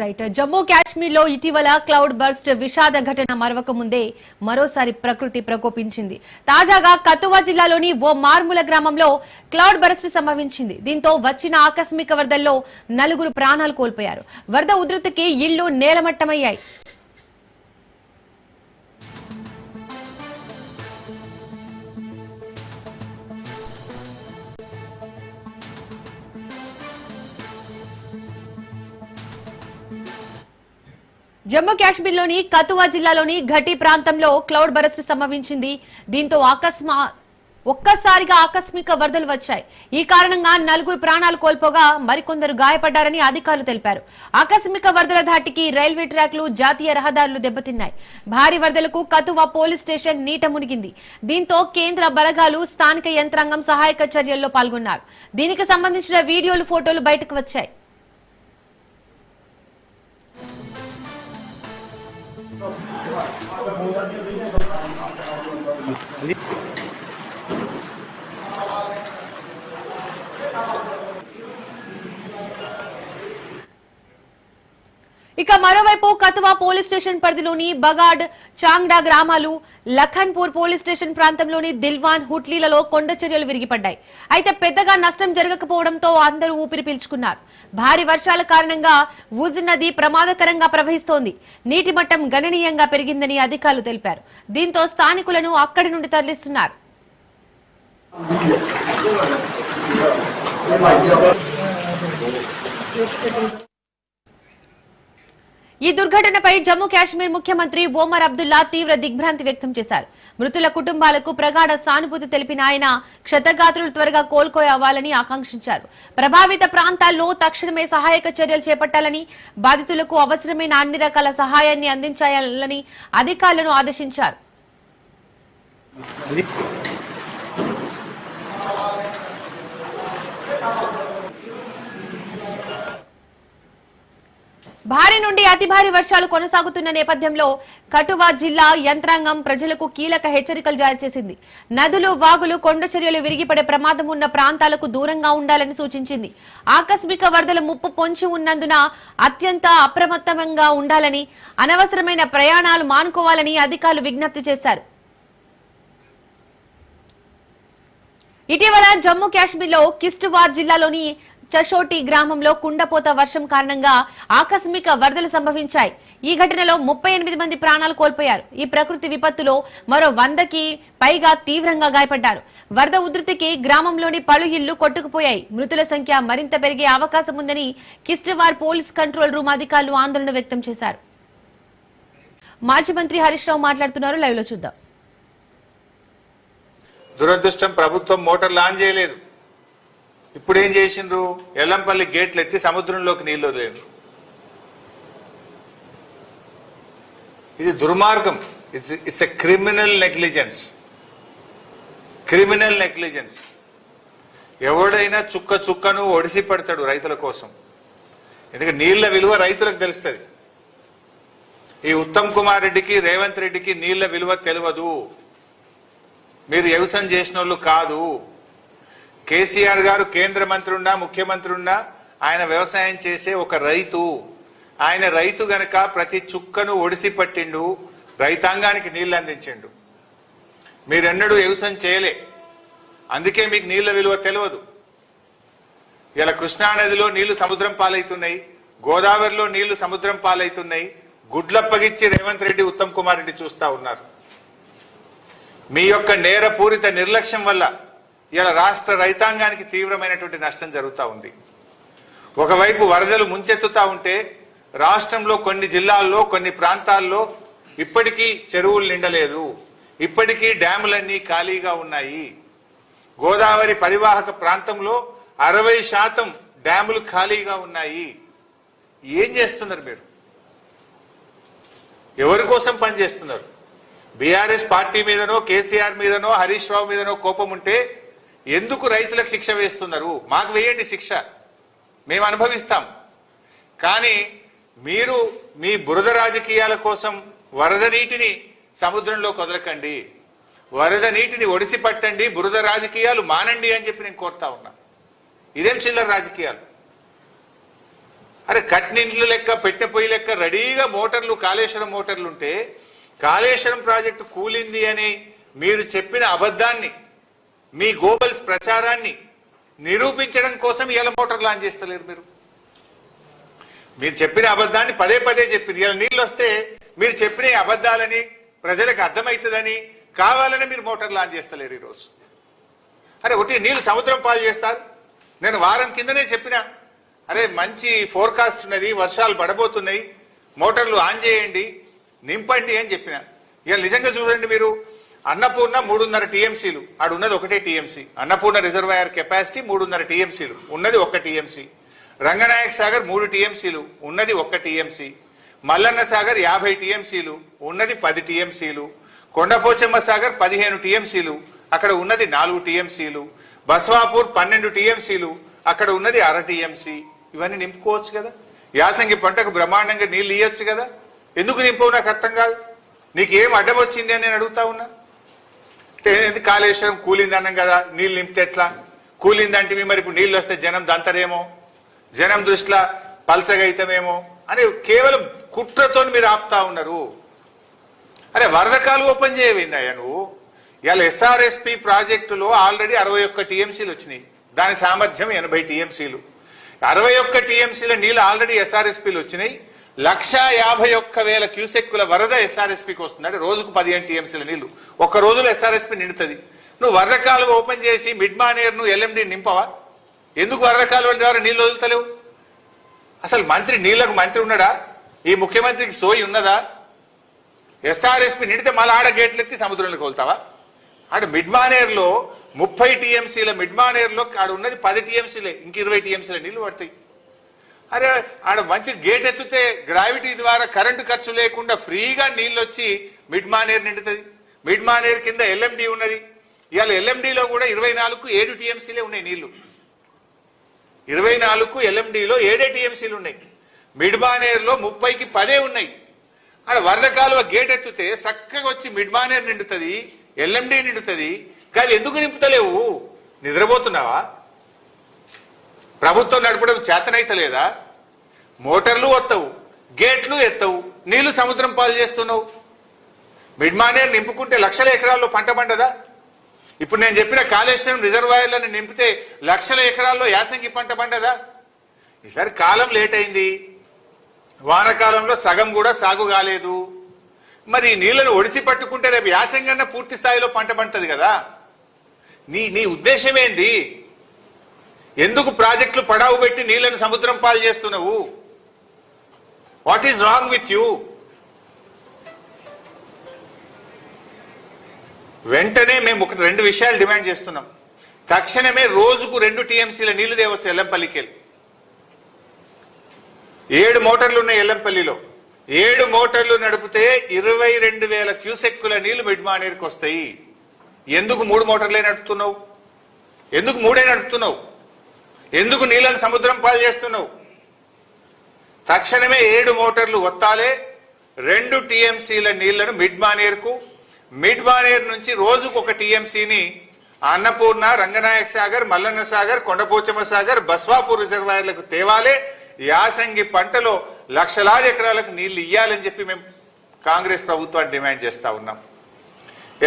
Right. Jammu కాశ్మీర్లో ఇటీవల cloud burst విషాద ఘటన మరవక ముందే మరోసారి ప్రకృతి ప్రకోపించింది. తాజాగా కతువా జిల్లాలోని ఓ మార్ముల గ్రామంలో క్లౌడ్ బర్స్ట్ సంభవించింది. దీంతో వచ్చిన ఆకస్మిక వరదల్లో నలుగురు ప్రాణాలు కోల్పోయారు. వరద ఉధృతికి ఇళ్ళు నేలమట్టమయ్యాయి. జమ్మూ కాశ్మీర్లోని కతువా జిల్లాలోని ఘటి ప్రాంతంలో క్లౌడ్ బరస్ట్ సంభవించింది. దీంతో అకస్మా ఒక్కసారిగా ఆకస్మిక వరదలు వచ్చాయి. ఈ కారణంగా నలుగురు ప్రాణాలు కోల్పోగా మరికొందరు గాయపడ్డారని అధికారులు తెలిపారు. ఆకస్మిక వరదల ధాటికి రైల్వే ట్రాక్లు జాతీయ రహదారులు దెబ్బతిన్నాయి. భారీ వరదలకు కతువా పోలీస్ స్టేషన్ నీట మునిగింది. దీంతో కేంద్ర బలగాలు స్థానిక యంత్రాంగం సహాయక చర్యల్లో పాల్గొన్నారు. దీనికి సంబంధించిన వీడియోలు ఫోటోలు బయటకు వచ్చాయి. ఇక మరోవైపు కతువా పోలీస్ స్టేషన్ పరిధిలోని బగాడ్ చాంగ్డా గ్రామాలు లఖన్పూర్ పోలీస్ స్టేషన్ ప్రాంతంలోని దిల్వాన్ హుట్లీలలో కొండ చర్యలు విరిగిపడ్డాయి. అయితే పెద్దగా నష్టం జరగకపోవడంతో అందరూ ఊపిరి పీల్చుకున్నారు. భారీ వర్షాల కారణంగా ఊజ్ నది ప్రమాదకరంగా ప్రవహిస్తోంది. నీటి మట్టం గణనీయంగా పెరిగిందని అధికారులు తెలిపారు. దీంతో స్థానికులను అక్కడి నుండి తరలిస్తున్నారు. ఈ దుర్ఘటనపై జమ్మూ కాశ్మీర్ ముఖ్యమంత్రి ఓమర్ అబ్దుల్లా తీవ్ర దిగ్భ్రాంతి వ్యక్తం చేశారు. మృతుల కుటుంబాలకు ప్రగాఢ సానుభూతి తెలిపిన ఆయన క్షతగాత్రులు త్వరగా కోలుకోవాలని ఆకాంక్షించారు. ప్రభావిత ప్రాంతాల్లో తక్షణమే సహాయక చర్యలు చేపట్టాలని బాధితులకు అవసరమైన అన్ని రకాల సహాయాన్ని అందించాలని అధికారులను ఆదేశించారు. భారీ నుండి అతి భారీ వర్షాలు కొనసాగుతున్న నేపథ్యంలో కటువా జిల్లా యంత్రాంగం ప్రజలకు కీలక హెచ్చరికలు జారీ చేసింది. నదులు వాగులు కొండ చర్యలు విరిగిపడే ప్రమాదం ఉన్న ప్రాంతాలకు దూరంగా ఉండాలని సూచించింది. ఆకస్మిక వరదల ముప్పు పొంచి ఉన్నందున అత్యంత అప్రమత్తంగా ఉండాలని అనవసరమైన ప్రయాణాలు మానుకోవాలని అధికారులు విజ్ఞప్తి చేశారు. ఇటీవల జమ్మూ కాశ్మీర్లో కిస్టువార్ జిల్లాలోని చషోటి గ్రామంలో కుండపోత వర్షం కారణంగా ఆకస్మిక వరదలు సంభవించాయి. ఈ ఘటనలో ముప్పై ఎనిమిది మంది ప్రాణాలు కోల్పోయారు. ఈ ప్రకృతి విపత్తులో మరో వందకి పైగా తీవ్రంగా గాయపడ్డారు. వరద ఉధృతికి గ్రామంలోని పలు ఇళ్ళు కొట్టుకుపోయాయి. మృతుల సంఖ్య మరింత పెరిగే అవకాశం ఉందని కిస్టువార్ పోలీస్ కంట్రోల్ రూమ్ అధికారులు ఆందోళన వ్యక్తం చేశారు. మాజీ మంత్రి హరీష్ రావు మాట్లాడుతున్నారు. లైవ్లో చూద్దాం. దురదృష్టం ప్రభుత్వం మోటార్ లాంచ్ చేయలేదు. ఇప్పుడు ఏం చేసిండ్రు? ఎల్లంపల్లి గేట్లు ఎత్తి సముద్రంలోకి నీళ్ళు వదిలేరు. ఇది దుర్మార్గం. It's it's a criminal negligence criminal negligence ఎవడైనా చుక్క చుక్కను ఒడిసి పెడతాడు రైతుల కోసం. ఎందుకంటే నీళ్ళ విలువ రైతులకు తెలుస్తుంది. ఈ ఉత్తమ్ కుమార్ రెడ్డికి రేవంత్ రెడ్డికి నీళ్ళ విలువ తెలియదు మీరు వ్యవసాయం చేసిన వాళ్ళు కాదు. కేసీఆర్ గారు కేంద్ర మంత్రి ఉన్నా ముఖ్యమంత్రి ఉన్నా ఆయన వ్యవసాయం చేసే ఒక రైతు. ఆయన రైతు గనక ప్రతి చుక్కను ఒడిసి పట్టిండు రైతాంగానికి నీళ్ళు అందించిండు. మీరెన్నడూ వ్యవసాయం చేయలే. అందుకే మీకు నీళ్ళ విలువ తెలియదు ఇలా కృష్ణానదిలో నీళ్ళు సముద్రం పాలవుతున్నాయి గోదావరిలో నీళ్ళు సముద్రం పాలవుతున్నాయి గుడ్లప్పగిచ్చి రేవంత్ రెడ్డి ఉత్తమ్ కుమార్ రెడ్డి చూస్తా ఉన్నారు. మీ యొక్క నేరపూరిత నిర్లక్ష్యం వల్ల ఇలా రాష్ట్ర రైతాంగానికి తీవ్రమైనటువంటి నష్టం జరుగుతూ ఉంది. ఒకవైపు వరదలు ముంచెత్తుతా ఉంటే రాష్ట్రంలో కొన్ని జిల్లాల్లో కొన్ని ప్రాంతాల్లో ఇప్పటికీ చెరువులు నిండలేదు. ఇప్పటికీ డ్యాములన్నీ ఖాళీగా ఉన్నాయి. గోదావరి పరివాహక ప్రాంతంలో అరవై శాతం డ్యాములు ఖాళీగా ఉన్నాయి. ఏం చేస్తున్నారు మీరు? ఎవరి కోసం పనిచేస్తున్నారు? బీఆర్ఎస్ పార్టీ మీదనో కేసీఆర్ మీదనో హరీష్ రావు మీదనో కోపం ఉంటే ఎందుకు రైతులకు శిక్ష వేస్తున్నారు? మాకు వేయండి శిక్ష. మేము అనుభవిస్తాం. కానీ మీరు మీ బురద రాజకీయాల కోసం వరద నీటిని సముద్రంలో కదలకండి. వరద నీటిని ఒడిసి పట్టండి బురద రాజకీయాలు మానండి అని చెప్పి నేను కోరుతా ఉన్నా. ఇదేం చిల్లర రాజకీయాలు? అరే కట్నింట్లు లెక్క పెట్టె పొయ్యి లెక్క రెడీగా మోటార్లు కాళేశ్వరం మోటార్లు ఉంటే కాళేశ్వరం ప్రాజెక్టు కూలింది అని మీరు చెప్పిన అబద్ధాన్ని మీ గోబల్స్ ప్రచారాన్ని నిరూపించడం కోసం ఇలా మోటార్ లాంచ్ చేస్తలేరు మీరు. మీరు చెప్పిన అబద్ధాన్ని పదే పదే చెప్పింది ఇలా నీళ్ళు వస్తే మీరు చెప్పిన అబద్ధాలని ప్రజలకు అర్థమవుతుందని కావాలని మీరు మోటార్ లాంచ్ చేస్తలేరు ఈరోజు అరే ఒకటి నీళ్ళు సముద్రం పాలు చేస్తారు. నేను వారం కిందనే చెప్పిన. అరే మంచి ఫోర్కాస్ట్ ఉన్నది వర్షాలు పడబోతున్నాయి మోటార్లు ఆన్ చేయండి నింపండి అని చెప్పిన. ఇక నిజంగా చూడండి మీరు అన్నపూర్ణ మూడున్నర టీఎంసీలు. ఆడు ఉన్నది ఒకటే టీఎంసీ. అన్నపూర్ణ రిజర్వాయర్ కెపాసిటీ మూడున్నర టీఎంసీలు. ఉన్నది ఒక్క టీఎంసీ. రంగనాయక్ సాగర్ మూడు టీఎంసీలు. ఉన్నది ఒక్క టీఎంసీ. మల్లన్న సాగర్ యాభై టీఎంసీలు. ఉన్నది పది టీఎంసీలు. కొండపోచమ్మ సాగర్ పదిహేను టీఎంసీలు. అక్కడ ఉన్నది నాలుగు టీఎంసీలు. బస్వాపూర్ పన్నెండు టీఎంసీలు. అక్కడ ఉన్నది అర టీఎంసీ. ఇవన్నీ నింపుకోవచ్చు కదా? యాసంగి పంటకు బ్రహ్మాండంగా నీళ్ళు ఇవ్వచ్చు కదా? ఎందుకు నింపవు నాకు అర్థం కాదు? నీకేం అడ్డం వచ్చింది అని నేను అడుగుతా ఉన్నా. ఏంది కాళేశ్వరం కూలింది అన్నాం కదా నీళ్ళు నింపితే ఎట్లా? కూలిందంటే మరి ఇప్పుడు నీళ్ళు వస్తే జనం దంతరేమో? జనం దృష్టిలో పల్సగైతమేమో? అని కేవలం కుట్రతో మీరు ఆపుతా ఉన్నారు. అరే వరదకాలు ఓపెన్ చేయవేందయ్యా నువ్వు? ఇవాళ ఎస్ఆర్ఎస్పి ప్రాజెక్టులో ఆల్రెడీ అరవై ఒక్క టీఎంసీలు వచ్చినాయి. దాని సామర్థ్యం ఎనభై టీఎంసీలు. అరవై ఒక్క టీఎంసీల నీళ్ళు ఆల్రెడీ ఎస్ఆర్ఎస్పీలు వచ్చినాయి. లక్ష యాభై ఒక్క వేల క్యూసెక్కుల వరద ఎస్ఆర్ఎస్పీకి వస్తుంది అంటే రోజుకు పదిహేను టీఎంసీల నీళ్ళు. ఒక రోజులో ఎస్ఆర్ఎస్పీ నిండుతుంది. నువ్వు వరద కాలువ ఓపెన్ చేసి మిడ్ మానేర్ నువ్వు ఎల్ఎండి నింపవా? ఎందుకు వరద కాలువ ద్వారా నీళ్ళు వదులుతలేవు? అసలు మంత్రి నీళ్ళకు మంత్రి ఉన్నాడా? ఈ ముఖ్యమంత్రికి సోయి ఉన్నదా? ఎస్ఆర్ఎస్పి నిండితే మళ్ళీ ఆడ గేట్లు ఎత్తి సముద్రంలోకి వెళ్తావా? ఆడ మిడ్ మానేర్లో ముప్పై టీఎంసీల మిడ్ మానేర్లో ఆడ ఉన్నది పది టీఎంసీలే ఇంక ఇరవై టీఎంసీల నీళ్ళు పడతాయి. అరే ఆడ మంచి గేట్ ఎత్తితే గ్రావిటీ ద్వారా కరెంటు ఖర్చు లేకుండా ఫ్రీగా నీళ్ళు వచ్చి మిడ్ మానేర్ నిండుతుంది. మిడ్ మానేర్ కింద ఎల్ఎండి ఉన్నది. ఇవాళ ఎల్ఎండిలో కూడా ఇరవై నాలుగు ఏడు టీఎంసీలే ఉన్నాయి నీళ్ళు ఇరవై నాలుగు ఎల్ఎండిలో ఏడే టీఎంసీలు ఉన్నాయి. మిడ్ మానేర్లో ముప్పైకి పదే ఉన్నాయి. ఆడ వరద కాలువ గేట్ ఎత్తితే చక్కగా వచ్చి మిడ్ మానేర్ నిండుతుంది ఎల్ఎండి నిండుతుంది. కానీ ఎందుకు నింపుతలేవు? నిద్రపోతున్నావా? ప్రభుత్వం నడపడం చేతనైతలేదా? మోటార్లు వత్తవు గేట్లు ఎత్తవు నీళ్ళు సముద్రం పాలు చేస్తున్నావు. మిడ్మానేర్ నింపుకుంటే లక్షల ఎకరాల్లో పంట పండదా? ఇప్పుడు నేను చెప్పిన కాళేశ్వరం రిజర్వాయర్లను నింపితే లక్షల ఎకరాల్లో యాసంగి పంట పండదా? ఈసారి కాలం లేట్ అయింది. వానకాలంలో సగం కూడా సాగు కాలేదు. మరి నీళ్ళను ఒడిసి పట్టుకుంటే రేపు యాసంగన్న పూర్తి స్థాయిలో పంట పంటది కదా? నీ నీ ఉద్దేశం ఏంది? ఎందుకు ప్రాజెక్టులు పడావు పెట్టి నీళ్ళను సముద్రం పాలు చేస్తున్నావు? What is wrong with you వెంటనే మేము ఒక రెండు విషయాలు డిమాండ్ చేస్తున్నాం. తక్షణమే రోజుకు రెండు టీఎంసీల నీళ్ళు తేవచ్చు ఎల్లంపల్లికి వెళ్ళి ఏడు మోటార్లు ఉన్నాయి ఎల్లంపల్లిలో. ఏడు మోటార్లు నడిపితే ఇరవై రెండు వేల క్యూసెక్కుల నీళ్ళు మిడ్మానేరుకు వస్తాయి ఎందుకు మూడు మోటార్లే నడుపుతున్నావు? ఎందుకు మూడే నడుపుతున్నావు? ఎందుకు నీళ్ళని సముద్రం పాలు చేస్తున్నావు? తక్షణమే ఏడు మోటార్లు వత్తాలే రెండు టీఎంసీల నీళ్ళను మిడ్ మానేర్కు. మిడ్ మానేర్ నుంచి రోజుకు ఒక టీఎంసీని అన్నపూర్ణ రంగనాయక సాగర్ మల్లన్న సాగర్ కొండపోచమ్మ సాగర్ బస్వాపూర్ రిజర్వాయర్లకు తేవాలే. యాసంగి పంటలో లక్షలాది ఎకరాలకు నీళ్ళు ఇయ్యాలని చెప్పి మేము కాంగ్రెస్ ప్రభుత్వాన్ని డిమాండ్ చేస్తా ఉన్నాం.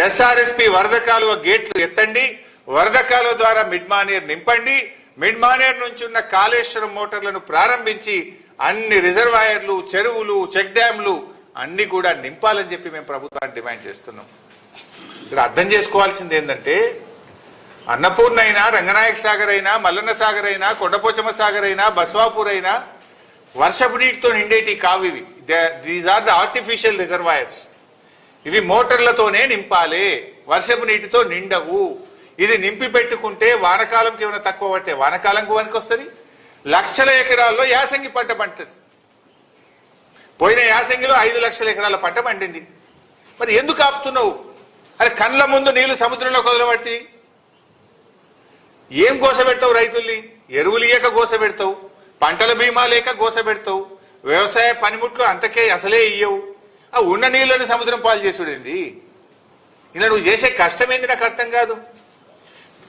ఎస్ఆర్ఎస్పి వరద కాలువ గేట్లు ఎత్తండి. వరద కాలువ ద్వారా మిడ్ మానేర్ నింపండి. మిడ్మానేర్ నుంచి ఉన్న కాళేశ్వరం మోటార్లను ప్రారంభించి అన్ని రిజర్వాయర్లు చెరువులు చెక్ డ్యాంలు అన్ని కూడా నింపాలని చెప్పి మేము ప్రభుత్వాన్ని డిమాండ్ చేస్తున్నాం. ఇక్కడ అర్థం చేసుకోవాల్సింది ఏంటంటే అన్నపూర్ణ అయినా రంగనాయక సాగర్ అయినా మల్లన్న సాగర్ అయినా కొండపోచమ్మ సాగర్ అయినా బస్వాపూర్ అయినా వర్షపు నీటితో నిండేటి కావు ఇవి. These are the artificial reservoirs ఇవి మోటార్లతోనే నింపాలి. వర్షపు నీటితో నిండవు. ఇది నింపి పెట్టుకుంటే వానకాలంకి ఏమైనా తక్కువ పడితే వానకాలంకు వనికి వస్తుంది? లక్షల ఎకరాల్లో యాసంగి పంట పండుతుంది. పోయిన యాసంగిలో ఐదు లక్షల ఎకరాల పంట పండింది. మరి ఎందుకు ఆపుతున్నావు? అరే కళ్ళ ముందు నీళ్ళు సముద్రంలో కొదలబట్టి ఏం గోసబెడతావు రైతుల్ని? ఎరువులు ఇయ్యక గోసబెడతావు పంటల బీమా లేక గోసబెడతావు వ్యవసాయ పనిముట్లు అంతకే అసలే ఇయ్యవు. ఆ ఉన్న నీళ్ళని సముద్రం పాలు చేసుడింది? ఇలా నువ్వు చేసే కష్టమేంది నాకు అర్థం కాదు.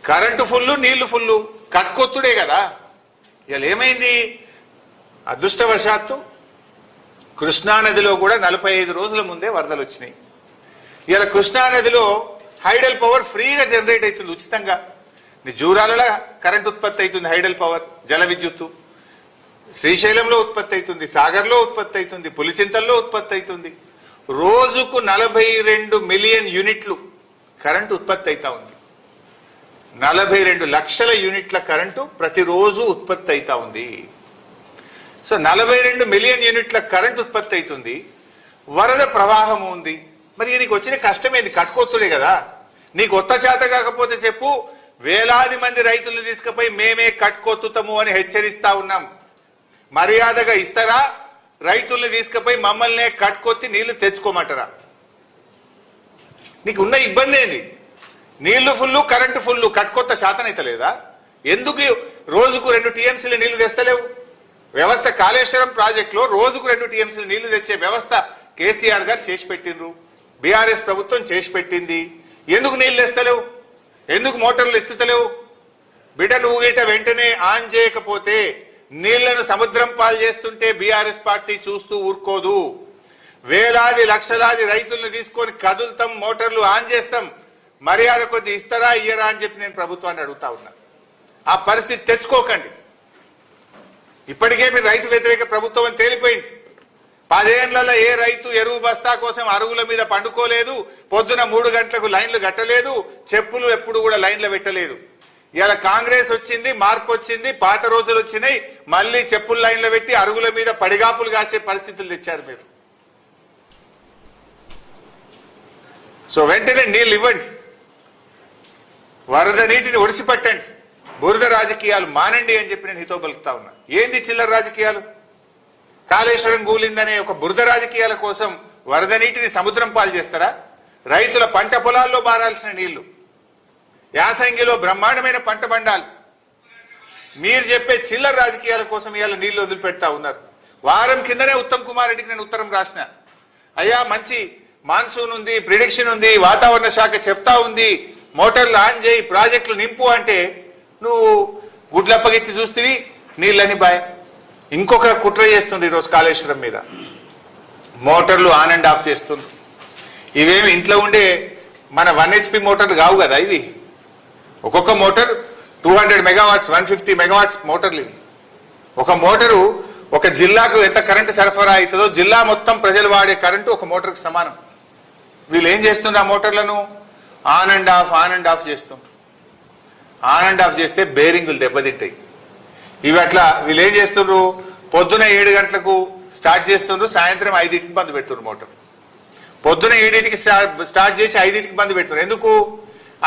కరెంటు ఫుల్లు నీళ్ళు ఫుల్లు. కట్కొత్తుడే కదా. ఇవాళ ఏమైంది? అదృష్టవశాత్తు కృష్ణానదిలో కూడా నలభై ఐదు రోజుల ముందే వరదలు వచ్చినాయి. ఇలా కృష్ణానదిలో హైడల్ పవర్ ఫ్రీగా జనరేట్ అవుతుంది ఉచితంగా. జూరాలలో కరెంట్ ఉత్పత్తి అవుతుంది హైడల్ పవర్ జల విద్యుత్తు. శ్రీశైలంలో ఉత్పత్తి అవుతుంది సాగర్లో ఉత్పత్తి అవుతుంది పులిచింతల్లో ఉత్పత్తి అవుతుంది. రోజుకు నలభై రెండు మిలియన్ యూనిట్లు కరెంటు ఉత్పత్తి అవుతా ఉంది. నలభై రెండు లక్షల యూనిట్ల కరెంటు ప్రతిరోజు ఉత్పత్తి అవుతా ఉంది. సో నలభై రెండు మిలియన్ యూనిట్ల కరెంట్ ఉత్పత్తి అవుతుంది. వరద ప్రవాహం ఉంది. మరి నీకు వచ్చిన కష్టమేంది కట్టుకోతుడే కదా. నీకు కొత్త శాత కాకపోతే చెప్పు వేలాది మంది రైతులను తీసుకుపోయి మేమే కట్టుకొత్తుతాము అని హెచ్చరిస్తా ఉన్నాం. మర్యాదగా ఇస్తారా? రైతుల్ని తీసుకుపోయి మమ్మల్నే కట్టుకొత్తి నీళ్ళు తెచ్చుకోమంటారా? నీకు ఉన్న ఇబ్బంది ఏంది? నీళ్ళు ఫుల్లు కరెంటు ఫుల్లు కట్టుకొత్త శాతం అయితే లేదా? ఎందుకు రోజుకు రెండు టీఎంసీలు నీళ్ళు తెస్తలేవు? వ్యవస్థ కాళేశ్వరం ప్రాజెక్టులో రోజుకు రెండు టీఎంసీలు నీళ్ళు తెచ్చే వ్యవస్థ కేసీఆర్ గారు చేసి పెట్టిండ్రు. బీఆర్ఎస్ ప్రభుత్వం చేసి పెట్టింది. ఎందుకు నీళ్ళు తెస్తలేవు? ఎందుకు మోటార్లు ఎత్తుతలేవు? బిడ్డలు ఊగేట వెంటనే ఆన్ చేయకపోతే నీళ్ళను సముద్రం పాలు చేస్తుంటే బీఆర్ఎస్ పార్టీ చూస్తూ ఊరుకోదు. వేలాది లక్షలాది రైతుల్ని తీసుకొని కదులుతాం మోటార్లు ఆన్ చేస్తాం. మర్యాద కొద్ది ఇస్తారా ఇయ్యరా అని చెప్పి నేను ప్రభుత్వాన్ని అడుగుతా ఉన్నా. ఆ పరిస్థితి తెచ్చుకోకండి. ఇప్పటికే మీరు రైతు వ్యతిరేక ప్రభుత్వం అని తేలిపోయింది. పదేళ్ళలో ఏ రైతు ఎరువు బస్తా కోసం అరుగుల మీద పండుకోలేదు పొద్దున మూడు గంటలకు లైన్లు కట్టలేదు చెప్పులు ఎప్పుడు కూడా లైన్లు పెట్టలేదు. ఇలా కాంగ్రెస్ వచ్చింది మార్పు వచ్చింది పాత రోజులు వచ్చినాయి మళ్ళీ చెప్పులు లైన్లు పెట్టి అరుగుల మీద పడిగాపులు కాసే పరిస్థితులు తెచ్చారు మీరు. సో వెంటనే నీళ్ళు ఇవ్వండి. వరద నీటిని ఒడిసిపట్టండి. బురద రాజకీయాలు మానండి అని చెప్పి నేను హితో పలుకుతా ఉన్నా. ఏంది చిల్లర రాజకీయాలు? కాళేశ్వరం కూలిందనే ఒక బురద రాజకీయాల కోసం వరద నీటిని సముద్రం పాలు చేస్తారా? రైతుల పంట పొలాల్లో బారాల్సిన నీళ్ళు. యాసంగిలో బ్రహ్మాండమైన పంట పండాలి. మీరు చెప్పే చిల్లర రాజకీయాల కోసం ఇవాళ నీళ్ళు వదిలిపెడతా ఉన్నారు. వారం కిందనే ఉత్తమ్ కుమార్ రెడ్డికి నేను ఉత్తరం రాసిన. అయ్యా మంచి మాన్సూన్ ఉంది ప్రిడిక్షన్ ఉంది వాతావరణ శాఖ చెప్తా ఉంది. మోటార్లు ఆన్ చేయి ప్రాజెక్టులు నింపు అంటే నువ్వు గుడ్లు అప్పగించి చూస్తేవి నీళ్ళని బాయ్. ఇంకొక కుట్ర చేస్తుంది ఈరోజు కాళేశ్వరం మీద. మోటార్లు ఆన్ అండ్ ఆఫ్ చేస్తుంది ఇవేమి ఇంట్లో ఉండే మన వన్ హెచ్పి మోటార్లు కావు కదా ఇవి. ఒక్కొక్క motor two hundred megawatts one fifty megawatts మోటార్లు ఇవి. ఒక మోటారు ఒక జిల్లాకు ఎంత కరెంటు సరఫరా అవుతుందో జిల్లా మొత్తం ప్రజలు వాడే కరెంటు ఒక మోటార్కి సమానం. వీళ్ళు ఏం చేస్తున్నారు ఆ మోటార్లను? On and off on and off చేస్తుండ్రు ఆన్ అండ్ ఆఫ్ చేస్తే బేరింగులు దెబ్బతింటాయి. ఇవి అట్లా వీళ్ళు ఏం చేస్తుండ్రు? పొద్దున ఏడు గంటలకు స్టార్ట్ చేస్తుండ్రు సాయంత్రం ఐదింటికి బంద్ పెడుతుండ్రు మోటార్. పొద్దున ఏడింటికి స్టార్ట్ చేసి ఐదింటికి బంద్ పెడుతున్నారు ఎందుకు?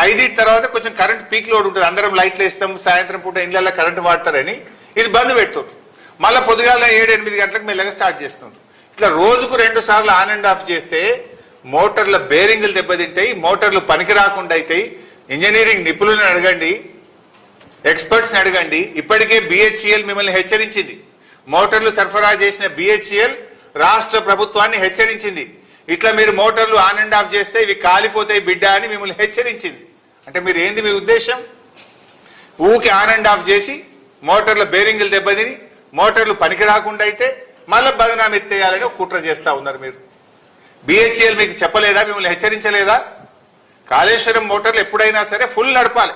ఐదింటి తర్వాత కొంచెం కరెంట్ పీక్ లోడ్ ఉంటుంది. అందరం లైట్లు వేస్తాం సాయంత్రం పూట ఇళ్ళల్లో కరెంట్ వాడతారని ఇది బంద్ పెడుతుండ్రు. మళ్ళీ పొద్దుగాల ఏడు ఎనిమిది గంటలకు మెల్లగా స్టార్ట్ చేస్తుండ్రు. ఇట్లా రోజుకు రెండు సార్లు ఆన్ అండ్ ఆఫ్ చేస్తే మోటార్ల బేరింగ్లు దెబ్బతింటాయి మోటార్లు పనికి రాకుండా అవుతాయి ఇంజనీరింగ్ నిపుణులను అడగండి ఎక్స్పర్ట్స్ని అడగండి. ఇప్పటికే బిహెచ్ఈఎల్ మిమ్మల్ని హెచ్చరించింది. మోటార్లు సరఫరా చేసిన బిహెచ్ఈఎల్ రాష్ట్ర ప్రభుత్వాన్ని హెచ్చరించింది. ఇట్లా మీరు మోటార్లు ఆన్ అండ్ ఆఫ్ చేస్తే ఇవి కాలిపోతాయి బిడ్డ అని మిమ్మల్ని హెచ్చరించింది. అంటే మీరు ఏంది మీ ఉద్దేశం? ఊకి ఆన్ అండ్ ఆఫ్ చేసి మోటార్ల బేరింగులు దెబ్బతిని మోటార్లు పనికి రాకుండా అయితే మళ్ళీ బదనాం ఎత్తేయాలని కుట్ర చేస్తా ఉన్నారు మీరు. బిహెచ్ఎల్ మీకు చెప్పలేదా? మిమ్మల్ని హెచ్చరించలేదా? కాళేశ్వరం మోటార్లు ఎప్పుడైనా సరే ఫుల్ నడపాలి.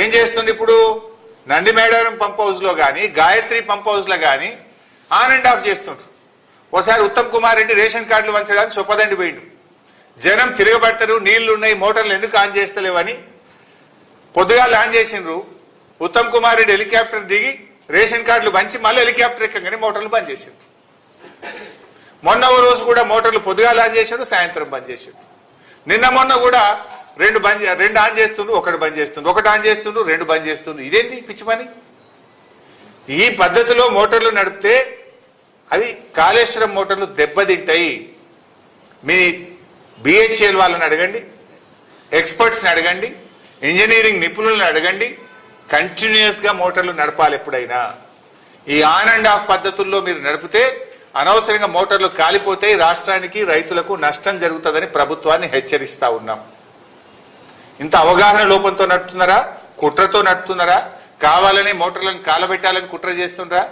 ఏం చేస్తుంది ఇప్పుడు? నంది మేడారం పంప్ హౌస్లో కానీ గాయత్రి పంప్ హౌస్లో కానీ ఆన్ అండ్ ఆఫ్ చేస్తుండ్రు. ఒకసారి ఉత్తమ్ కుమార్ రెడ్డి రేషన్ కార్డులు వంచడానికి చొప్పదండి పోయిండు. జనం తిరగబడతారు నీళ్ళు ఉన్నాయి మోటార్లు ఎందుకు ఆన్ చేస్తలేవని పొద్దుగా ఆన్ చేసిండ్రు. ఉత్తమ్ కుమార్ రెడ్డి హెలికాప్టర్ దిగి రేషన్ కార్డులు పంచి మళ్ళీ హెలికాప్టర్ ఎక్కగానే మోటార్లు బంద్ చేసిండ్రు. మొన్న ఓ రోజు కూడా మోటార్లు పొద్దుగాల ఆన్ చేశారు సాయంత్రం బంద్ చేశారు. నిన్న మొన్న కూడా రెండు బంద్ చే- రెండు ఆన్ చేస్తుండ్రు ఒకటి బంద్ చేస్తుండ్రు ఒకటి ఆన్ చేస్తుండ్రు రెండు బంద్ చేస్తుండ్రు. ఇదేంటి పిచ్చి పని? ఈ పద్ధతిలో మోటార్లు నడిపితే అవి కాళేశ్వరం మోటార్లు దెబ్బతింటాయి. మీ బిహెచ్ఎల్ వాళ్ళని అడగండి ఎక్స్పర్ట్స్ని అడగండి ఇంజనీరింగ్ నిపుణులను అడగండి కంటిన్యూస్గా మోటార్లు నడపాలి ఎప్పుడైనా. ఈ ఆన్ అండ్ ఆఫ్ పద్ధతుల్లో మీరు నడిపితే అనవసరంగా మోటార్లు కాలిపోతే రాష్ట్రానికి రైతులకు నష్టం జరుగుతుందని ప్రభుత్వాన్ని హెచ్చరిస్తా ఉన్నాం. ఇంత అవగాహన లోపంతో నడుపుతున్నారా? కుట్రతో నడుపుతున్నారా? కావాలని మోటార్లను కాలబెట్టాలని కుట్ర చేస్తుండ్రా?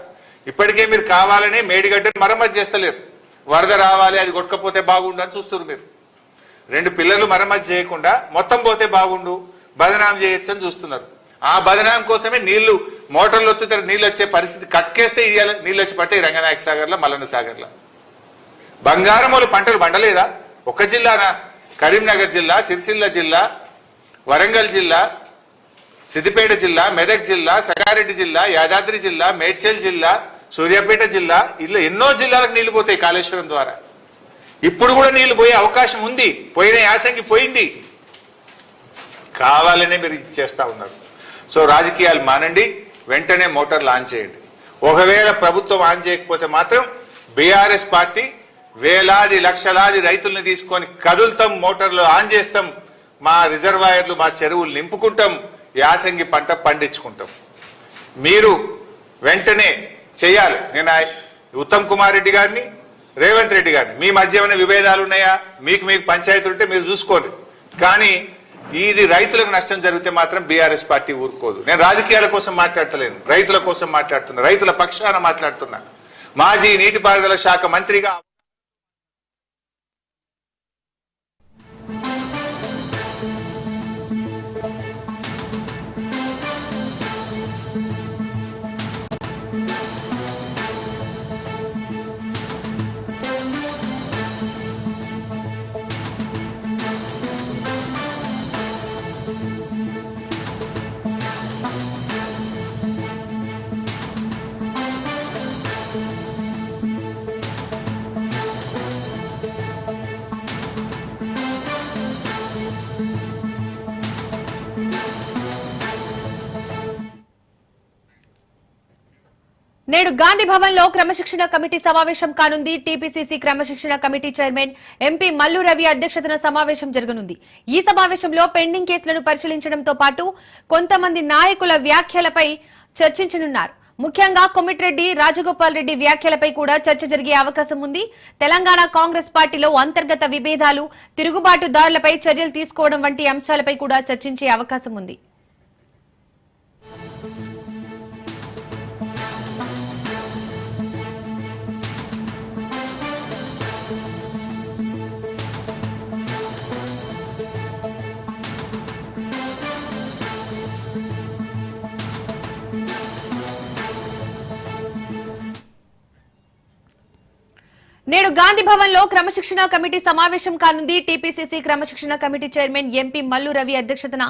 ఇప్పటికే మీరు కావాలని మేడిగడ్డను మరమ్మతు చేస్తలేరు. వరద రావాలి అది కొట్టకపోతే బాగుండు అని చూస్తున్నారు మీరు. రెండు పిల్లలు మరమ్మతు చేయకుండా మొత్తం పోతే బాగుండు బదనాం చేయొచ్చు అని చూస్తున్నారు. ఆ బదనాం కోసమే నీళ్ళు మోటార్లు వస్తుంటే నీళ్ళు వచ్చే పరిస్థితి కట్కేస్తే ఇవ్వాలి నీళ్ళు వచ్చి పట్టే రంగనాయక సాగర్లో మల్లన్న సాగర్లో. బంగారం వాళ్ళు పంటలు పండలేదా? ఒక జిల్లానా? కరీంనగర్ జిల్లా సిరిసిల్ల జిల్లా వరంగల్ జిల్లా సిద్దిపేట జిల్లా మెదక్ జిల్లా సంగారెడ్డి జిల్లా యాదాద్రి జిల్లా మేడ్చల్ జిల్లా సూర్యాపేట జిల్లా. ఇలా ఎన్నో జిల్లాలకు నీళ్ళు పోతాయి కాళేశ్వరం ద్వారా. ఇప్పుడు కూడా నీళ్ళు పోయే అవకాశం ఉంది. పోయిన యాసంగి పోయింది. కావాలనే మీరు చేస్తా ఉన్నారు. సో రాజకీయాలు మానండి వెంటనే మోటార్ లాంచ్ చేయండి. ఒకవేళ ప్రభుత్వం ఆన్ చేయకపోతే మాత్రం బీఆర్ఎస్ పార్టీ వేలాది లక్షలాది రైతుల్ని తీసుకొని కదులుతాం మోటార్లు ఆన్ చేస్తాం మా రిజర్వాయర్లు మా చెరువులు నింపుకుంటాం యాసంగి పంట పండించుకుంటాం. మీరు వెంటనే చేయాలి. నేను ఉత్తమ్ కుమార్ రెడ్డి గారిని రేవంత్ రెడ్డి గారిని. మీ మధ్య ఏమైనా విభేదాలు ఉన్నాయా? మీకు మీకు పంచాయతీ ఉంటే మీరు చూసుకోండి. కానీ ఇది రైతులకు నష్టం జరిగితే మాత్రం బీఆర్ఎస్ పార్టీ ఊరుకోదు. నేను రాజకీయాల కోసం మాట్లాడతలేను. రైతుల కోసం మాట్లాడుతున్నా. రైతుల పక్షాన మాట్లాడుతున్నా. మాజీ నీటిపారుదల శాఖ మంత్రిగా నేడు గాంధీ భవన్లో క్రమశిక్షణ కమిటీ సమావేశం కానుంది. టీపీసీసీ క్రమశిక్షణ committee chairman MP Mallu Ravi అధ్యక్షతన సమావేశం జరగనుంది. ఈ సమావేశంలో పెండింగ్ కేసులను పరిశీలించడంతో పాటు కొంతమంది నాయకుల వ్యాఖ్యలపై చర్చించనున్నారు. ముఖ్యంగా కొమిటిరెడ్డి రాజగోపాల్ రెడ్డి వ్యాఖ్యలపై కూడా చర్చ జరిగే అవకాశం ఉంది. తెలంగాణ కాంగ్రెస్ పార్టీలో అంతర్గత విభేదాలు తిరుగుబాటుదారులపై చర్యలు తీసుకోవడం వంటి అంశాలపై కూడా చర్చించే అవకాశం ఉంది. నేడు గాంధీ భవన్లో క్రమశిక్షణ కమిటీ సమావేశం కానుంది. టీపీసీసీ క్రమశిక్షణ committee chairman MP Mallu Ravi అధ్యక్షతన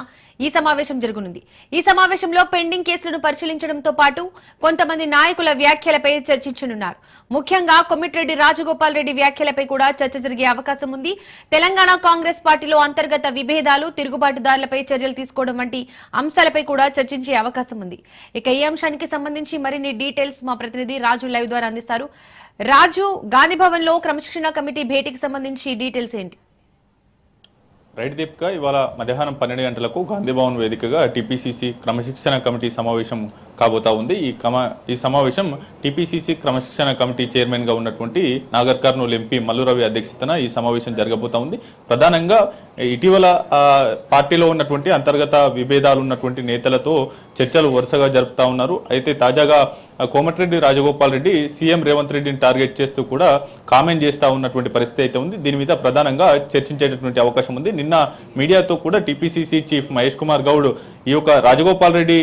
ఈ సమావేశం జరగనుంది. ఈ సమావేశంలో పెండింగ్ కేసులను పరిశీలించడంతో పాటు కొంతమంది నాయకుల వ్యాఖ్యలపై చర్చించనున్నారు. ముఖ్యంగా కొమ్మిటిరెడ్డి రాజగోపాల్ రెడ్డి వ్యాఖ్యలపై కూడా చర్చ జరిగే అవకాశం ఉంది. తెలంగాణ కాంగ్రెస్ పార్టీలో అంతర్గత విభేదాలు తిరుగుబాటుదారులపై చర్యలు తీసుకోవడం వంటి అంశాలపై కూడా చర్చించే అవకాశం ఉంది. ఇక ఈ అంశానికి సంబంధించి మరిన్ని డీటెయిల్స్ మా ప్రతినిధి రాజు లైవ్ ద్వారా అందిస్తారు. రాజు గాంధీభవన్లో క్రమశిక్షణ కమిటీ భేటీకి సంబంధించి డీటెయిల్స్ ఏంటి? రైట్ దీప్గా ఇవాళ మధ్యాహ్నం పన్నెండు గంటలకు గాంధీభవన్ వేదికగా టీపీసీసీ క్రమశిక్షణ కమిటీ సమావేశం కాబోతా ఉంది. ఈ కమా ఈ సమావేశం టీపీసీసీ క్రమశిక్షణ కమిటీ చైర్మన్గా ఉన్నటువంటి నాగర్ కర్నూలు ఎంపీ మల్లురవి అధ్యక్షతన ఈ సమావేశం జరగబోతా ఉంది. ప్రధానంగా ఇటీవల పార్టీలో ఉన్నటువంటి అంతర్గత విభేదాలు ఉన్నటువంటి నేతలతో చర్చలు వరుసగా జరుపుతా ఉన్నారు. అయితే తాజాగా కోమటిరెడ్డి రాజగోపాల్ రెడ్డి సీఎం రేవంత్ రెడ్డిని టార్గెట్ చేస్తూ కూడా కామెంట్ చేస్తా ఉన్నటువంటి పరిస్థితి అయితే ఉంది. దీని మీద ప్రధానంగా చర్చించేటటువంటి అవకాశం ఉంది. నిన్న మీడియాతో కూడా టీపీసీసీ చీఫ్ మహేష్ కుమార్ గౌడ్ ఈ యొక్క రాజగోపాల్ రెడ్డి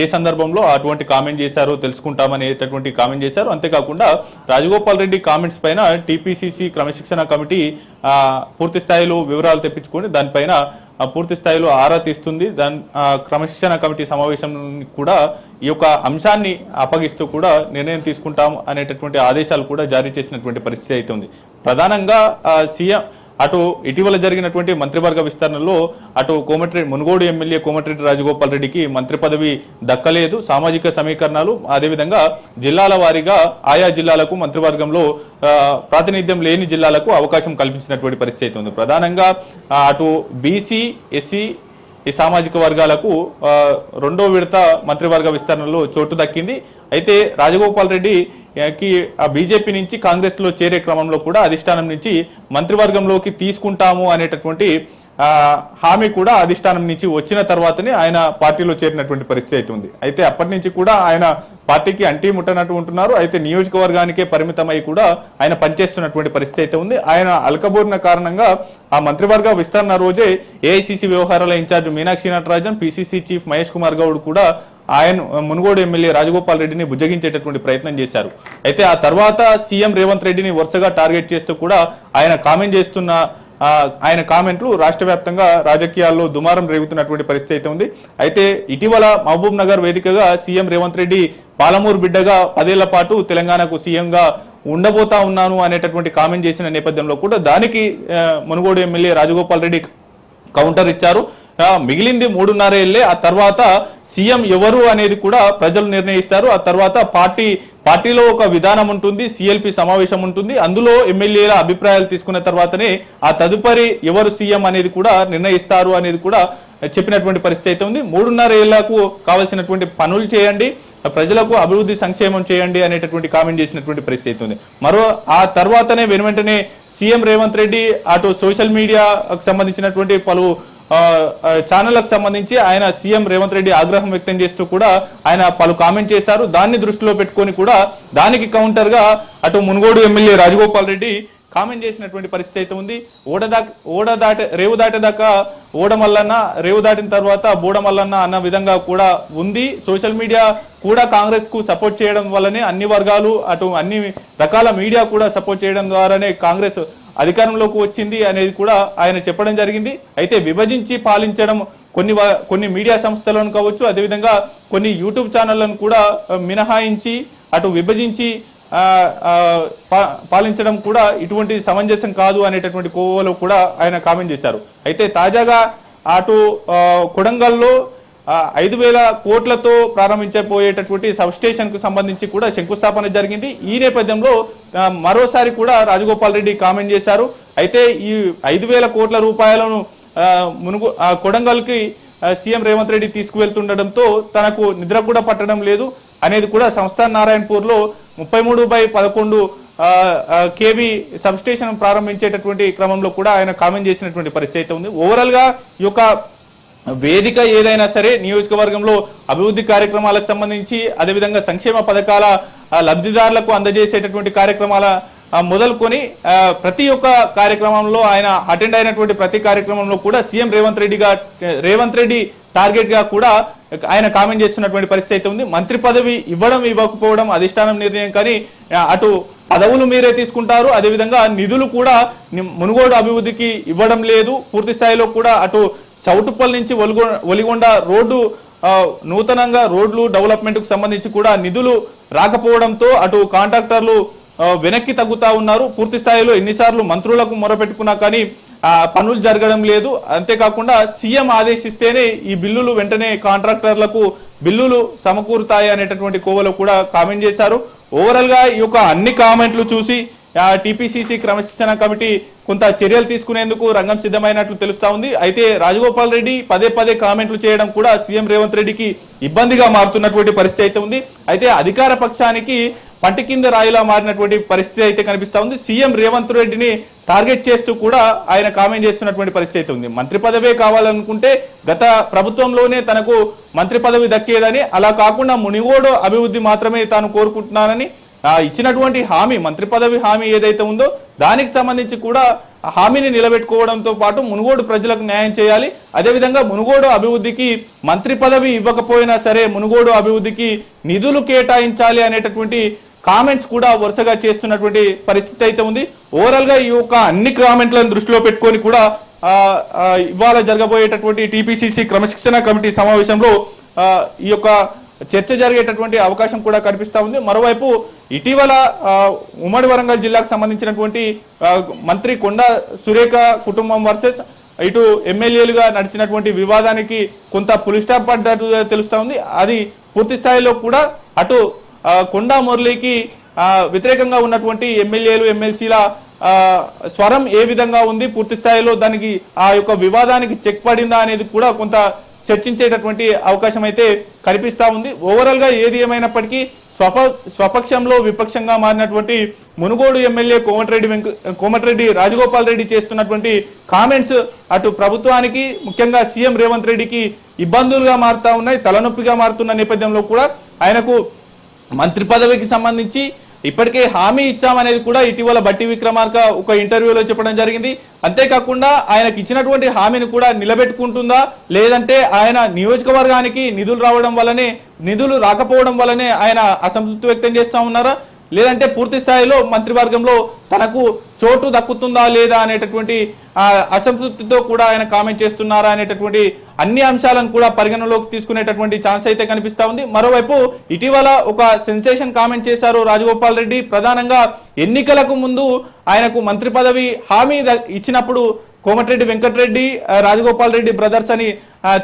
ఏ సందర్భంలో అటువంటి కామెంట్ చేశారో తెలుసుకుంటామనేటటువంటి కామెంట్ చేశారు. అంతేకాకుండా రాజగోపాల్ రెడ్డి కామెంట్స్ పైన టీపీసీసీ క్రమశిక్షణ కమిటీ పూర్తి స్థాయిలో వివరాలు తెప్పించుకొని దానిపైన పూర్తి స్థాయిలో ఆరా తీస్తుంది. దాని క్రమశిక్షణ కమిటీ సమావేశం కూడా ఈ యొక్క అంశాన్ని అప్పగిస్తూ కూడా నిర్ణయం తీసుకుంటాం అనేటటువంటి ఆదేశాలు కూడా జారీ చేసినటువంటి పరిస్థితి అయితే ఉంది. ప్రధానంగా సీఎం అటు ఇటీవల జరిగినటువంటి మంత్రివర్గ విస్తరణలో అటు కోమటిరెడ్డి మునుగోడు ఎమ్మెల్యే కోమటిరెడ్డి రాజగోపాల్ రెడ్డికి మంత్రి పదవి దక్కలేదు. సామాజిక సమీకరణాలు అదేవిధంగా జిల్లాల వారీగా ఆయా జిల్లాలకు మంత్రివర్గంలో ప్రాతినిధ్యం లేని జిల్లాలకు అవకాశం కల్పించినటువంటి పరిస్థితి అయితే ఉంది. ప్రధానంగా అటు బీసీ ఎస్సీ ఈ సామాజిక వర్గాలకు రెండో విడత మంత్రివర్గ విస్తరణలో చోటు దక్కింది. అయితే రాజగోపాల్ రెడ్డి కి ఆ బీజేపీ నుంచి కాంగ్రెస్లో చేరే క్రమంలో కూడా అధిష్టానం నుంచి మంత్రివర్గంలోకి తీసుకుంటాము అనేటటువంటి హామీ కూడా అధిష్టానం నుంచి వచ్చిన తర్వాతనే ఆయన పార్టీలో చేరినటువంటి పరిస్థితి అయితే ఉంది. అయితే అప్పటి నుంచి కూడా ఆయన పార్టీకి అంటీ ముట్టనట్టు ఉంటున్నారు. అయితే నియోజకవర్గానికే పరిమితమై కూడా ఆయన పనిచేస్తున్నటువంటి పరిస్థితి అయితే ఉంది. ఆయన అలకబోరిన కారణంగా ఆ మంత్రివర్గ విస్తరణ రోజే ఏఐసిసి వ్యవహారాల in charge Meenakshi Natarajan PCC chief Mahesh Kumar Goud కూడా ఆయన మునుగోడు ఎమ్మెల్యే రాజగోపాల్ రెడ్డిని బుజ్జగించేటటువంటి ప్రయత్నం చేశారు. అయితే ఆ తర్వాత సీఎం రేవంత్ రెడ్డిని వరుసగా టార్గెట్ చేస్తూ కూడా ఆయన కామెంట్ చేస్తున్న ఆయన కామెంట్లు రాష్ట్ర వ్యాప్తంగా రాజకీయాల్లో దుమారం రేగుతున్నటువంటి పరిస్థితి అయితే ఉంది. అయితే ఇటీవల మహబూబ్ నగర్ వేదికగా సీఎం రేవంత్ రెడ్డి పాలమూరు బిడ్డగా పదేళ్ళ పాటు తెలంగాణకు సీఎంగా ఉండబోతా ఉన్నాను అనేటటువంటి కామెంట్ చేసిన నేపథ్యంలో కూడా దానికి మునుగోడు ఎమ్మెల్యే రాజగోపాల్ రెడ్డి కౌంటర్ ఇచ్చారు. మిగిలింది మూడున్నర ఏళ్ళే. ఆ తర్వాత సీఎం ఎవరు అనేది కూడా ప్రజలు నిర్ణయిస్తారు. ఆ తర్వాత పార్టీ పార్టీలో ఒక విధానం ఉంటుంది సిఎల్పి సమావేశం ఉంటుంది. అందులో ఎమ్మెల్యేల అభిప్రాయాలు తీసుకున్న తర్వాతనే ఆ తదుపరి ఎవరు సీఎం అనేది కూడా నిర్ణయిస్తారు అనేది కూడా చెప్పినటువంటి పరిస్థితి అయితే ఉంది. మూడున్నర ఏళ్ళకు కావాల్సినటువంటి పనులు చేయండి. ప్రజలకు అభివృద్ధి సంక్షేమం చేయండి అనేటటువంటి కామెంట్ చేసినటువంటి పరిస్థితి అయితే ఉంది. మరో ఆ తర్వాతనే వెను వెంటనే సీఎం రేవంత్ రెడ్డి అటు సోషల్ మీడియాకు సంబంధించినటువంటి పలు ఛానళ్ళకు సంబంధించి ఆయన సీఎం రేవంత్ రెడ్డి ఆగ్రహం వ్యక్తం చేస్తూ కూడా ఆయన పలు కామెంట్ చేశారు. దాన్ని దృష్టిలో పెట్టుకొని కూడా దానికి కౌంటర్గా అటు మునుగోడు ఎమ్మెల్యే రాజగోపాల్ రెడ్డి కామెంట్ చేసినటువంటి పరిస్థితి అయితే ఉంది. ఓడ దాకా ఓడ దాట రేవు దాటేదాకా ఓడ మల్లన్న రేవు దాటిన తర్వాత బోడ మల్లన్న అన్న విధంగా కూడా ఉంది. సోషల్ మీడియా కూడా కాంగ్రెస్కు సపోర్ట్ చేయడం వల్లనే అన్ని వర్గాలు అటు అన్ని రకాల మీడియా కూడా సపోర్ట్ చేయడం ద్వారానే కాంగ్రెస్ అధికారంలోకి వచ్చింది అనేది కూడా ఆయన చెప్పడం జరిగింది. అయితే విభజించి పాలించడం కొన్ని వ- కొన్ని మీడియా సంస్థలను కావచ్చు అదేవిధంగా కొన్ని యూట్యూబ్ ఛానళ్ళను కూడా మినహాయించి అటు విభజించి పా- పాలించడం కూడా ఇటువంటి సమంజసం కాదు అనేటటువంటి కోవలో కూడా ఆయన కామెంట్ చేశారు. అయితే తాజాగా అటు కొడంగల్లో ఐదు వేల కోట్లతో ప్రారంభించబోయేటటువంటి సబ్స్టేషన్కు సంబంధించి కూడా శంకుస్థాపన జరిగింది. ఈ నేపథ్యంలో మరోసారి కూడా రాజగోపాల్ రెడ్డి కామెంట్ చేశారు. అయితే ఈ ఐదు వేల కోట్ల రూపాయలను మునుగు కొడంగల్కి సీఎం రేవంత్ రెడ్డి తీసుకువెళ్తుండడంతో తనకు నిద్ర కూడా పట్టడం లేదు. అనేది కూడా సంస్థాన్ నారాయణపూర్లో ముప్పై మూడు బై పదకొండు కేవీ సబ్స్టేషన్ ప్రారంభించేటటువంటి క్రమంలో కూడా ఆయన కామెంట్ చేసినటువంటి పరిస్థితి అయితే ఉంది. ఓవరాల్గా ఈ యొక్క వేదిక ఏదైనా సరే నియోజకవర్గంలో అభివృద్ధి కార్యక్రమాలకు సంబంధించి అదేవిధంగా సంక్షేమ పథకాల లబ్ధిదారులకు అందజేసేటటువంటి కార్యక్రమాల మొదలుకొని ప్రతి ఒక్క కార్యక్రమంలో ఆయన అటెండ్ అయినటువంటి ప్రతి కార్యక్రమంలో కూడా సీఎం రేవంత్ రెడ్డిగా రేవంత్ రెడ్డి టార్గెట్గా కూడా ఆయన కామెంట్ చేస్తున్నటువంటి పరిస్థితి అయితే ఉంది. మంత్రి పదవి ఇవ్వడం ఇవ్వకపోవడం అధిష్టానం నిర్ణయం కానీ అటు పదవులు మీరే తీసుకుంటారు. అదేవిధంగా నిధులు కూడా మునుగోడు అభివృద్ధికి ఇవ్వడం లేదు. పూర్తి స్థాయిలో కూడా అటు చౌటుప్పల్ నుంచి ఒలిగొ ఒలిగొండ రోడ్డు నూతనంగా రోడ్లు డెవలప్మెంట్కు సంబంధించి కూడా నిధులు రాకపోవడంతో అటు కాంట్రాక్టర్లు వెనక్కి తగ్గుతా ఉన్నారు. పూర్తి స్థాయిలో ఎన్నిసార్లు మంత్రులకు మొరపెట్టుకున్నా కానీ ఆ, పనులు జరగడం లేదు. అంతేకాకుండా సీఎం ఆదేశిస్తేనే ఈ బిల్లులు వెంటనే కాంట్రాక్టర్లకు బిల్లులు సమకూరుతాయి అనేటటువంటి కోవలో కూడా కామెంట్ చేశారు. ఓవరాల్గా ఈ యొక్క అన్ని కామెంట్లు చూసి టిపిసిసి క్రమశిక్షణ కమిటీ కొంత చర్యలు తీసుకునేందుకు రంగం సిద్ధమైనట్లు తెలుస్తా ఉంది. అయితే రాజగోపాల్ రెడ్డి పదే పదే కామెంట్లు చేయడం కూడా సీఎం రేవంత్ రెడ్డికి ఇబ్బందిగా మారుతున్నటువంటి పరిస్థితి అయితే ఉంది. అయితే అధికార పక్షానికి పంటి కింద రాయిలా మారినటువంటి పరిస్థితి అయితే కనిపిస్తా ఉంది. సీఎం రేవంత్ రెడ్డిని టార్గెట్ చేస్తూ కూడా ఆయన కామెంట్ చేస్తున్నటువంటి పరిస్థితి అయితే ఉంది. మంత్రి పదవే కావాలనుకుంటే గత ప్రభుత్వంలోనే తనకు మంత్రి పదవి దక్కేదని అలా కాకుండా మునిగోడు అభివృద్ధి మాత్రమే తాను కోరుకుంటున్నానని ఇచ్చినటువంటి హామీ మంత్రి పదవి హామీ ఏదైతే ఉందో దానికి సంబంధించి కూడా హామీని నిలబెట్టుకోవడంతో పాటు మునుగోడు ప్రజలకు న్యాయం చేయాలి. అదేవిధంగా మునుగోడు అభివృద్ధికి మంత్రి పదవి ఇవ్వకపోయినా సరే మునుగోడు అభివృద్ధికి నిధులు కేటాయించాలి అనేటటువంటి కామెంట్స్ కూడా వరుసగా చేస్తున్నటువంటి పరిస్థితి అయితే ఉంది. ఓవరాల్గా ఈ యొక్క అన్ని కామెంట్లను దృష్టిలో పెట్టుకొని కూడా ఇవాళ జరగబోయేటటువంటి టీపీసీసీ క్రమశిక్షణ కమిటీ సమావేశంలో ఈ యొక్క చర్చ జరిగేటటువంటి అవకాశం కూడా కనిపిస్తూ ఉంది. మరోవైపు ఇటీవల ఉమ్మడి వరంగల్ జిల్లాకు సంబంధించినటువంటి మంత్రి కొండ సురేఖ కుటుంబం వర్సెస్ ఇటు ఎమ్మెల్యేలుగా నడిచినటువంటి వివాదానికి కొంత పులిస్టాప్ పడ్డట్టు తెలుస్తూ ఉంది. అది పూర్తి స్థాయిలో కూడా అటు కొండా మురళికి వ్యతిరేకంగా ఉన్నటువంటి ఎమ్మెల్యేలు ఎమ్మెల్సీల స్వరం ఏ విధంగా ఉంది పూర్తి స్థాయిలో దానికి ఆ యొక్క వివాదానికి చెక్ పడిందా అనేది కూడా కొంత చర్చించేటటువంటి అవకాశం అయితే కనిపిస్తూ ఉంది. ఓవరాల్గా ఏది ఏమైనప్పటికీ స్వప స్వపక్షంలో విపక్షంగా మారినటువంటి మునుగోడు ఎమ్మెల్యే కోమటిరెడ్డి వెంక కోమటిరెడ్డి రాజగోపాల్ రెడ్డి చేస్తున్నటువంటి కామెంట్స్ అటు ప్రభుత్వానికి ముఖ్యంగా సీఎం రేవంత్ రెడ్డికి ఇబ్బందులుగా మారుతా ఉన్నాయి తలనొప్పిగా మారుతున్న నేపథ్యంలో కూడా ఆయనకు మంత్రి పదవికి సంబంధించి ఇప్పటికే హామీ ఇచ్చామనేది కూడా ఇటీవల బట్టి విక్రమార్క ఒక ఇంటర్వ్యూలో చెప్పడం జరిగింది. అంతేకాకుండా ఆయనకి ఇచ్చినటువంటి హామీని కూడా నిలబెట్టుకుంటుందా? లేదంటే ఆయన నియోజకవర్గానికి నిధులు రావడం వల్లనే నిధులు రాకపోవడం వల్లనే ఆయన అసంతృప్తి వ్యక్తం చేస్తా ఉన్నారా? లేదంటే పూర్తి స్థాయిలో మంత్రివర్గంలో తనకు చోటు దక్కుతుందా లేదా అనేటటువంటి అసంతృప్తితో కూడా ఆయన కామెంట్ చేస్తున్నారా అనేటటువంటి అన్ని అంశాలను కూడా పరిగణలోకి తీసుకునేటటువంటి ఛాన్స్ అయితే కనిపిస్తా ఉంది. మరోవైపు ఇటీవల ఒక సెన్సేషన్ కామెంట్ చేశారు రాజగోపాల్ రెడ్డి. ప్రధానంగా ఎన్నికలకు ముందు ఆయనకు మంత్రి పదవి హామీ ఇచ్చినప్పుడు కోమటిరెడ్డి వెంకటరెడ్డి రాజగోపాల్ రెడ్డి బ్రదర్స్ అని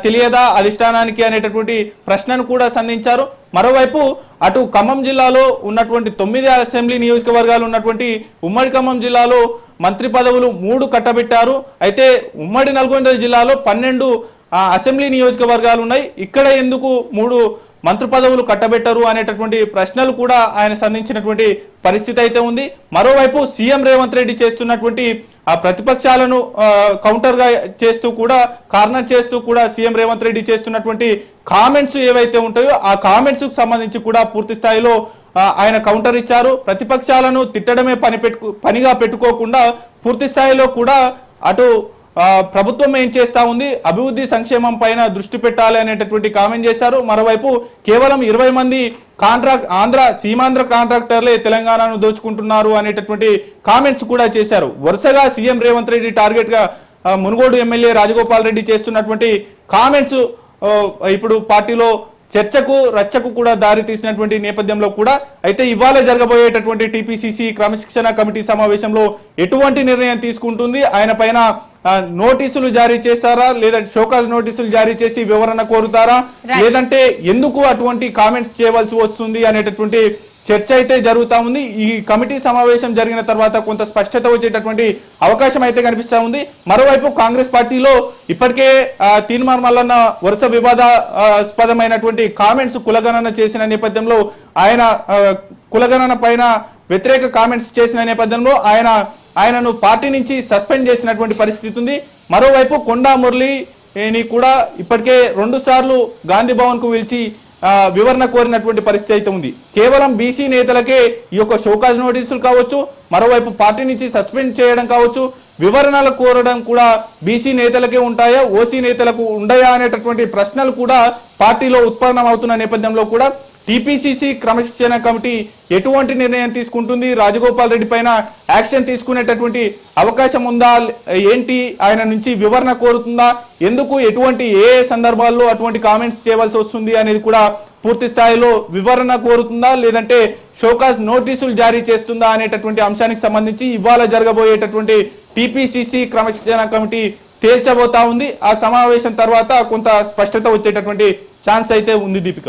తెలియదా అధిష్టానానికి అనేటటువంటి ప్రశ్నను కూడా సంధించారు. మరోవైపు అటు ఖమ్మం జిల్లాలో ఉన్నటువంటి తొమ్మిది అసెంబ్లీ నియోజకవర్గాలు ఉన్నటువంటి ఉమ్మడి ఖమ్మం జిల్లాలో మంత్రి పదవులు మూడు కట్టబెట్టారు. అయితే ఉమ్మడి నల్గొండ జిల్లాలో పన్నెండు అసెంబ్లీ నియోజకవర్గాలు ఉన్నాయి. ఇక్కడ ఎందుకు మూడు మంత్రి పదవులు కట్టబెట్టరు అనేటటువంటి ప్రశ్నలు కూడా ఆయన సంధించినటువంటి పరిస్థితి అయితే ఉంది. మరోవైపు సీఎం రేవంత్ రెడ్డి చేస్తున్నటువంటి ఆ ప్రతిపక్షాలను కౌంటర్గా చేస్తూ కూడా కార్నర్ చేస్తూ కూడా సీఎం రేవంత్ రెడ్డి చేస్తున్నటువంటి కామెంట్స్ ఏవైతే ఉంటాయో ఆ కామెంట్స్కు సంబంధించి కూడా పూర్తి స్థాయిలో ఆయన కౌంటర్ ఇచ్చారు. ప్రతిపక్షాలను తిట్టడమే పని పెట్టు పనిగా పెట్టుకోకుండా పూర్తి స్థాయిలో కూడా అటు ప్రభుత్వం ఏం చేస్తా ఉంది? అభివృద్ధి సంక్షేమం పైన దృష్టి పెట్టాలి అనేటటువంటి కామెంట్ చేశారు. మరోవైపు కేవలం ఇరవై మంది కాంట్రాక్ట్ ఆంధ్ర సీమాంధ్ర కాంట్రాక్టర్లే తెలంగాణను దోచుకుంటున్నారు అనేటటువంటి కామెంట్స్ కూడా చేశారు. వరుసగా సీఎం రేవంత్ రెడ్డి టార్గెట్గా మునుగోడు ఎమ్మెల్యే రాజగోపాల్ రెడ్డి చేస్తున్నటువంటి కామెంట్స్ ఇప్పుడు పార్టీలో చర్చకు రచ్చకు కూడా దారి తీసినటువంటి నేపథ్యంలో కూడా అయితే ఇవాళ జరగబోయేటటువంటి టీపీసీసీ క్రమశిక్షణ కమిటీ సమావేశంలో ఎటువంటి నిర్ణయం తీసుకుంటుంది? ఆయన పైన నోటీసులు జారీ చేశారా? లేదా షోకాజ్ నోటీసులు జారీ చేసి వివరణ కోరుతారా. లేదంటే ఎందుకు అటువంటి కామెంట్స్ చేయవలసి వస్తుంది అనేటటువంటి చర్చ అయితే జరుగుతా ఉంది. ఈ కమిటీ సమావేశం జరిగిన తర్వాత కొంత స్పష్టత వచ్చేటటువంటి అవకాశం అయితే కనిపిస్తా ఉంది. మరోవైపు కాంగ్రెస్ పార్టీలో ఇప్పటికే తీన్మార్ మల్లన్న వరుస వివాదాస్పదమైనటువంటి కామెంట్స్ కులగణన చేసిన నేపథ్యంలో ఆయన కులగణన పైన వ్యతిరేక కామెంట్స్ చేసిన నేపథ్యంలో ఆయన ఆయనను పార్టీ నుంచి సస్పెండ్ చేసినటువంటి పరిస్థితి ఉంది. మరోవైపు కొండా మురళిని కూడా ఇప్పటికే రెండు సార్లు గాంధీ భవన్కు పిలిచి వివరణ కోరినటువంటి పరిస్థితి అయితే ఉంది. కేవలం బీసీ నేతలకే ఈ యొక్క షోకాజ్ నోటీసులు కావచ్చు మరోవైపు పార్టీ నుంచి సస్పెండ్ చేయడం కావచ్చు వివరణలు కోరడం కూడా బీసీ నేతలకే ఉంటాయా ఓసీ నేతలకు ఉండయా అనేటటువంటి ప్రశ్నలు కూడా పార్టీలో ఉత్పన్నం అవుతున్న నేపథ్యంలో కూడా టీపీసీసీ క్రమశిక్షణ కమిటీ ఎటువంటి నిర్ణయం తీసుకుంటుంది? రాజగోపాల్ రెడ్డి పైన యాక్షన్ తీసుకునేటటువంటి అవకాశం ఉందా? ఏంటి? ఆయన నుంచి వివరణ కోరుతుందా? ఎందుకు ఎటువంటి ఏ సందర్భాల్లో అటువంటి కామెంట్స్ చేయవలసి వస్తుంది అనేది కూడా పూర్తి స్థాయిలో వివరణ కోరుతుందా? లేదంటే షోకాస్ నోటీసులు జారీ చేస్తుందా అనేటటువంటి అంశానికి సంబంధించి ఇవాళ జరగబోయేటటువంటి టీపీసీసీ క్రమశిక్షణ కమిటీ తేల్చబోతా ఉంది. ఆ సమావేశం తర్వాత కొంత స్పష్టత వచ్చేటటువంటి ఛాన్స్ అయితే ఉంది Deepika.